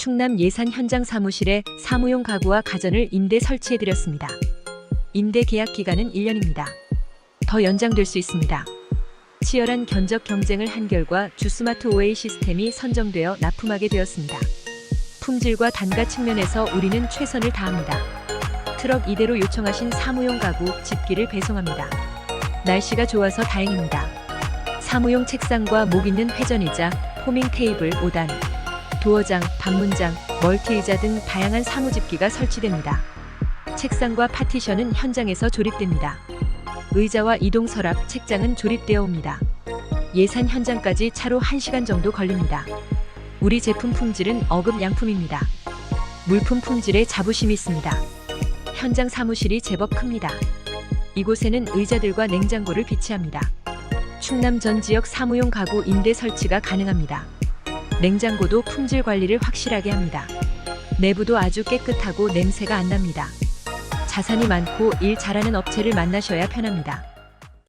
충남 예산 현장 사무실에 사무용 가구와 가전을 임대 설치해드렸습니다. 임대 계약 기간은 1년입니다. 더 연장될 수 있습니다. 치열한 견적 경쟁을 한 결과 주스마트 OA 시스템이 선정되어 납품하게 되었습니다. 품질과 단가 측면에서 우리는 최선을 다합니다. 트럭 이대로 요청하신 사무용 가구 집기를 배송합니다. 날씨가 좋아서 다행입니다. 사무용 책상과 목 있는 회전의자, 포밍 테이블 5단, 도어장, 반문장, 멀티의자 등 다양한 사무집기가 설치됩니다. 책상과 파티션은 현장에서 조립됩니다. 의자와 이동 서랍, 책장은 조립되어 옵니다. 예산 현장까지 차로 1시간 정도 걸립니다. 우리 제품 품질은 어급 양품입니다. 물품 품질에 자부심이 있습니다. 현장 사무실이 제법 큽니다. 이곳에는 의자들과 냉장고를 비치합니다. 충남 전 지역 사무용 가구 임대 설치가 가능합니다. 냉장고도 품질 관리를 확실하게 합니다. 내부도 아주 깨끗하고 냄새가 안 납니다. 자산이 많고 일 잘하는 업체를 만나셔야 편합니다.